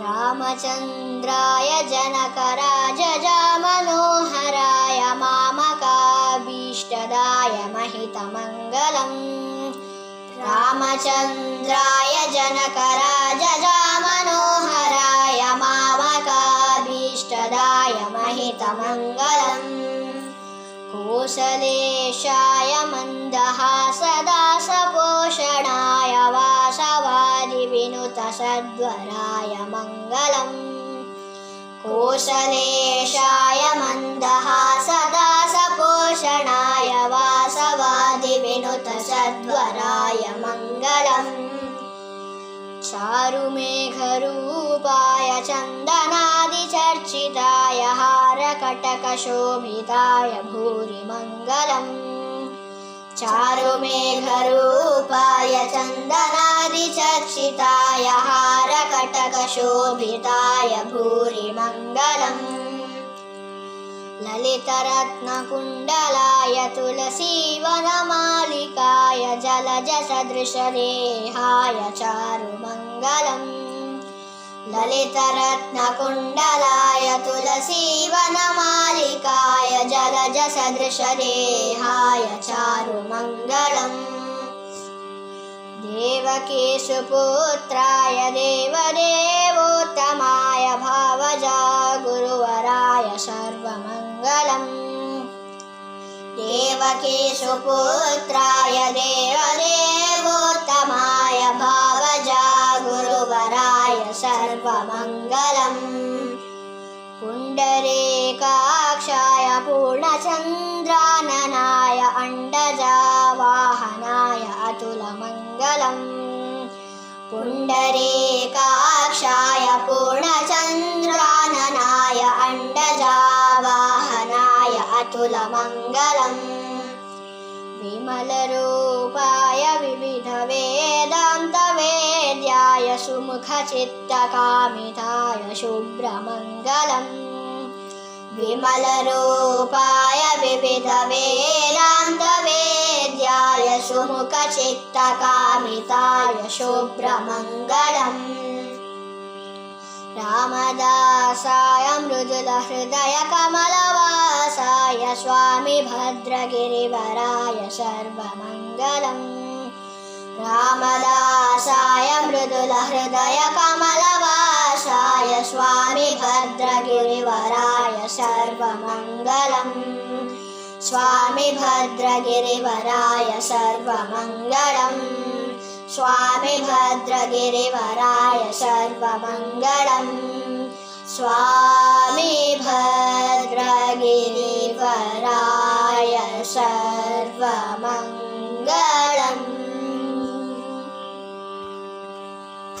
रामचन्द्राय जनकराजजामनोहराय मामकाभीष्टदाय महितमङ्गलम्। रामचन्द्राय जनकराजजामनोहराय मामकाभीष्टदाय महितमङ्गलम्। कोसलेशाय मन्दहासदासपोषणाय वासवादिविनुतसद्वराय मङ्गलम्। कोसलेशाय मन्दहासदासपोषणाय वासवादिविनुतसद्वराय मङ्गलम्। चारुमेघरूपाय चन्दनादिचर्चिताय हारकटकशोभिताय भूरिमङ्गलम्। चारुमेघरूपाय चन्दनादिचर्चिताय हारकटकशोभिताय भूरिमङ्गलम्। ललितरत्नकुण्डलाय तुलसीवनमालिकाय जलजसदृशदेहाय चारुमङ्गलम्। ललितरत्नकुण्डलाय तुलसीवनमालिकाय जलजसदृशदेहाय चारुमङ्गलम् देवकेशुपुत्राय देवदेवोत्तमाय भावजा गुरुवराय सर्वमङ्गलम्। देवकेशुपुत्राय देवदेवोत्तमाय भावजा गुरुवराय सर्वमङ्गलम् अतुलमङ्गलम्। पुण्डरीकाक्षाय पूर्णचन्द्राननाय अण्डजावाहनाय अतुलमङ्गलम्। विमलरूपाय विविधवेदान्तवेद्याय सुमुखचित्तकामिताय शुभ्रमङ्गलम्। विमलरूपाय विविधवेदान्तवेद्याय सुमुखचित्तकामिताय शुभ्रमङ्गलम्। रामदासाय मृदुलहृदयकमलवासाय स्वामि भद्रगिरिवराय सर्वमङ्गलम्। रामदासाय मृदुलहृदयकमलवासाय स्वामि भद्रगिरिवराय सर्वमङ्गलम् स्वामि भद्रगिरिवराय सर्वमङ्गलम्। स्वामि भद्रगिरिवराय सर्वमङ्गलम्। स्वामि भद्रगिरिवराय सर्वमङ्गलम्